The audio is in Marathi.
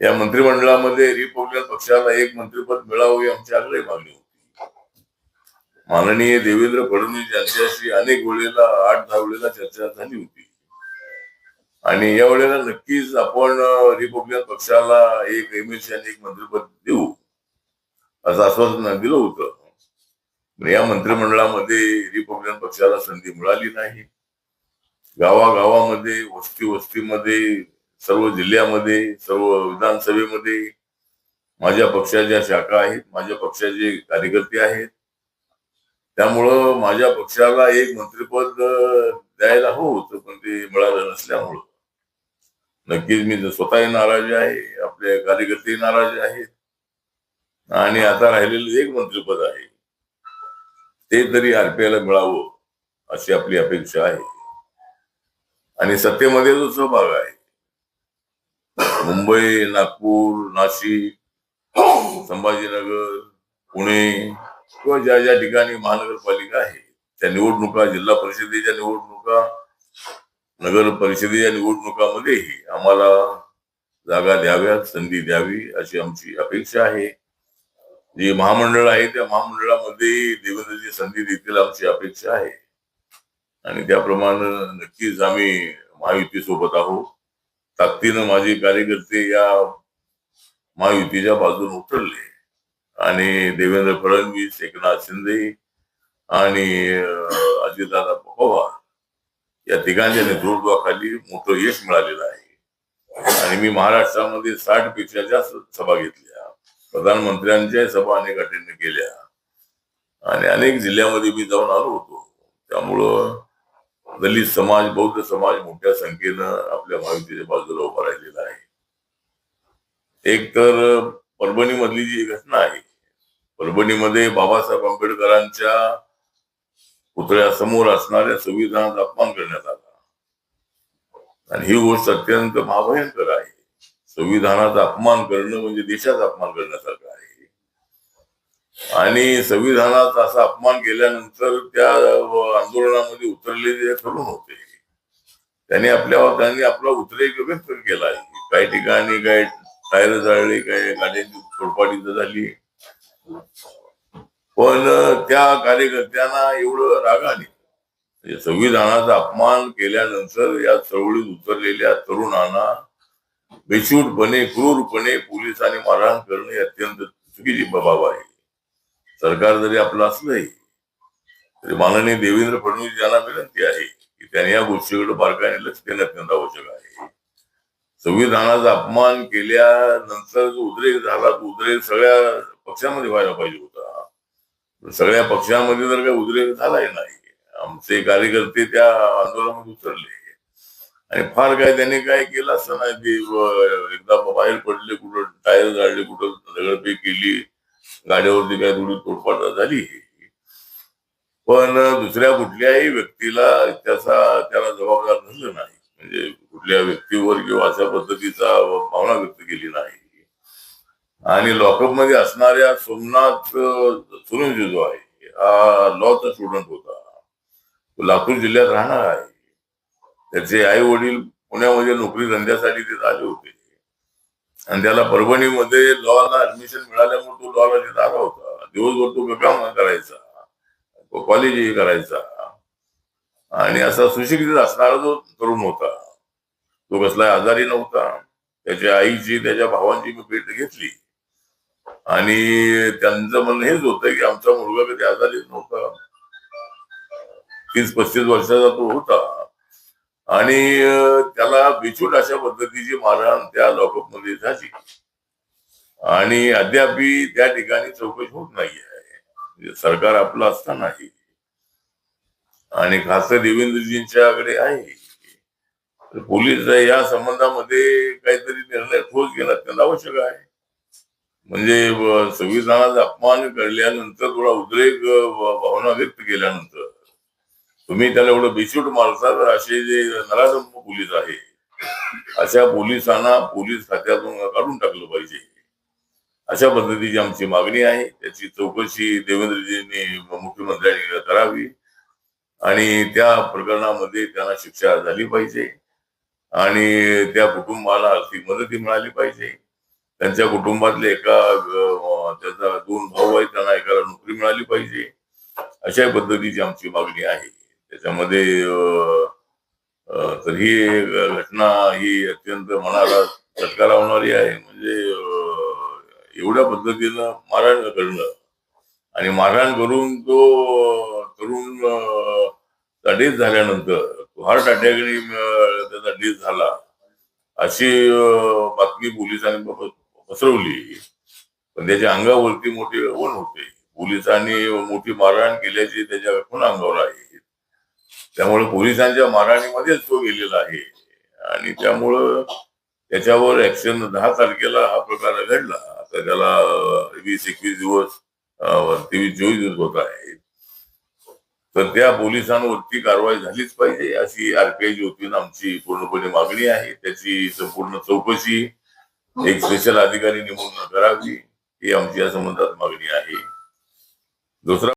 या मंत्रिमंडळामध्ये रिपब्लिकन पक्षाला एक मंत्रिपद मिळावं ही आमची आग्रही मागणी होती. माननीय देवेंद्र फडणवीस यांच्याशी अनेक वेळेला आठ दहा वेळेला चर्चा झाली होती. आणि या वेळेला नक्कीच आपण रिपब्लिकन पक्षाला एक एमएलसी आणि एक मंत्रिपद देऊ असं आश्वासन दिलं होतं. या मंत्रिमंडळामध्ये रिपब्लिकन पक्षाला संधी मिळाली नाही. गावागावामध्ये वस्ती वस्तीमध्ये सर्व जिल्ह्यामध्ये सर्व विधानसभेमध्ये माझ्या पक्षाच्या शाखा आहेत माझ्या पक्षाचे कार्यकर्ते आहेत. त्यामुळं माझ्या पक्षाला एक मंत्रिपद द्यायला हो होतं पण ते मिळालं नसल्यामुळं. नक्कीच मी स्वतःही नाराज आहे आपले कार्यकर्ते नाराज आहेत. आणि आता राहिलेलं एक मंत्रिपद आहे. ते तरी आरपीआयला मिळावं अशी आपली अपेक्षा आहे. आणि सत्तेमध्ये जो सहभाग आहे मुंबई नागपूर नाशिक संभाजीनगर पुणे किंवा ज्या ज्या ठिकाणी महानगरपालिका आहे त्या निवडणुका जिल्हा परिषदेच्या निवडणुका नगर परिषदेच्या निवडणुकामध्येही आम्हाला जागा द्याव्यात संधी द्यावी अशी आमची अपेक्षा आहे. जे महामंडळ आहे त्या महामंडळामध्ये देवेंद्रजी संधी देतील आमची अपेक्षा आहे. आणि त्याप्रमाणे नक्कीच आम्ही महायुती सोबत आहोत. ताकदीनं माझे कार्यकर्ते या महायुतीच्या बाजूने उतरले. आणि देवेंद्र फडणवीस एकनाथ शिंदे आणि अजितदादा पवार या तिघांच्या नेतृत्वाखाली मोठं यश मिळालेलं आहे. आणि मी महाराष्ट्रामध्ये साठपेक्षा जास्त सभा घेतल्या. प्रधानमंत्र्यांच्या सभा अनेक अटेंड केल्या. आणि अनेक जिल्ह्यामध्ये मी जाऊन आलो होतो. त्यामुळं दलित समाज बौद्ध समाज मोठ्या संख्येनं आपल्या महायुतीच्या बाजूला उभा राहिलेला आहे. एक तर परभणी मधली जी घटना आहे परभणीमध्ये बाबासाहेब आंबेडकरांच्या पुतळ्यासमोर असणाऱ्या संविधानाचा अपमान करण्यात आला. आणि ही गोष्ट अत्यंत महाभयंकर आहे. संविधानाचा अपमान करणं म्हणजे देशाचा अपमान करण्यासारखं आहे. आणि संविधानाचा असा अपमान केल्यानंतर त्या आंदोलनामध्ये उतरलेले तरुण होते त्यांनी आपल्या त्यांनी आपला उद्रेक व्यक्त केला. आहे काही ठिकाणी काही टायर जाळले काही गाड्यांची तोडपाडी झाली. पण त्या कार्यकर्त्यांना एवढं रागाने म्हणजे संविधानाचा अपमान केल्यानंतर या चळवळीत उतरलेल्या तरुणांना बेशूटपणे क्रूरपणे पोलिसांनी मारहाण करणे अत्यंत चुकीची बाब आहे. सरकार जरी आपलं असलंही तरी माननीय देवेंद्र फडणवीस यांना विनंती आहे की त्यांनी या गोष्टीकडे बारकाईने लक्ष देणं अत्यंत आवश्यक आहे. संविधानाचा अपमान केल्यानंतर जो उद्रेक झाला तो उद्रेक सगळ्या पक्षामध्ये व्हायला पाहिजे होता. सगळ्या पक्षामध्ये जर काही उद्रेक झालाही नाही आमचे कार्यकर्ते त्या आंदोलनामध्ये उतरले. आणि फार काय त्यांनी काय केलं असं नाही की एकदा बाहेर पडले कुठं टायर जाळले कुठं दगडफेक केली गाड्यावरती काय थोडी तोडपाट झाली. पण दुसऱ्या कुठल्याही व्यक्तीला त्याचा त्याला जबाबदार धरलं नाही. म्हणजे कुठल्या व्यक्तीवर किंवा अशा पद्धतीचा भावना व्यक्त केली नाही. आणि लॉकअपमध्ये असणाऱ्या सोमनाथ सुरेंद्र जो आहे हा लॉचा स्टुडंट होता. तो लातूर जिल्ह्यात राहणार आहे. त्याचे आई वडील पुण्यामध्ये नोकरी धंद्यासाठी ते आले होते. आणि त्याला परभणीमध्ये लॉला ऍडमिशन मिळाल्यामुळे तो लॉला तिथे आला होता. दिवसभर तो बेकाम करायचा. तो कॉलेजही करायचा. आणि असा सुशिक्षित असणारा जो तरुण होता तो कसला आजारी नव्हता. त्याच्या आईची त्याच्या भावांची मी भेट घेतली. आणि त्यांचं म्हणणं हेच होतं की आमचा मुलगा कधी आजारीच नव्हता. तीस पस्तीस वर्षाचा तो होता. आणि त्याला बिछूट अशा पद्धतीची मारहाण त्या लॉकअपमध्ये झाली. आणि अद्यापही त्या ठिकाणी चौकशी होत नाही आहे. म्हणजे सरकार आपलं असतानाही आणि खास देवेंद्रजींच्याकडे आहे. पोलीस या संबंधामध्ये काहीतरी निर्णय ठोस घेणं अत्यंत आवश्यक आहे. म्हणजे संविधानाचा अपमान करल्यानंतर थोडा उद्रेक भावना व्यक्त केल्यानंतर तुम्ही त्याला एवढं बेशूट मारता तर असे जे नराधम पोलीस आहे अशा पोलिसांना पोलीस खात्यातून काढून टाकलं पाहिजे. अशा पद्धतीची आमची मागणी आहे. त्याची चौकशी देवेंद्रजींनी मुख्यमंत्र्यांनी करावी आणि त्या प्रकरणामध्ये त्यांना शिक्षा झाली पाहिजे आणि त्या कुटुंबाला आर्थिक मदती मिळाली पाहिजे. त्यांच्या कुटुंबातले एका त्याचा दोन भाऊ आहेत त्यांना एकाला नोकरी मिळाली पाहिजे. अशा पद्धतीची आमची मागणी आहे. त्याच्यामध्ये तर ही घटना ही अत्यंत मनाला चटका लावणारी आहे. म्हणजे एवढ्या पद्धतीनं मारहाण करणं आणि मारहाण करून तो तरुण अं, डेथ झाल्यानंतर हार्ट अटॅकने त्याचा डेथ झाला अशी बातमी पोलिसांनी पसरवली. पण त्याच्या अंगावरती मोठे वन होते. पोलिसांनी मोठी मारहाण केल्याची त्याच्या खूण अंगावर आहे. त्यामुळे पोलिसांच्या मारहाणीमध्येच तो गेलेला आहे. आणि त्यामुळं त्याच्यावर ऍक्शन दहा तारखेला हा प्रकार घडला. आता त्याला वीस एकवीस दिवस तेवीस चोवीस दिवस होत आहेत. तर त्या पोलिसांवरती कारवाई झालीच पाहिजे अशी आरपीआयची वतीनं आमची पूर्णपणे मागणी आहे. त्याची संपूर्ण चौकशी एक स्पेशल अधिकारी नेमून करावी ही आमची या संबंधात मागणी आहे. दुसरा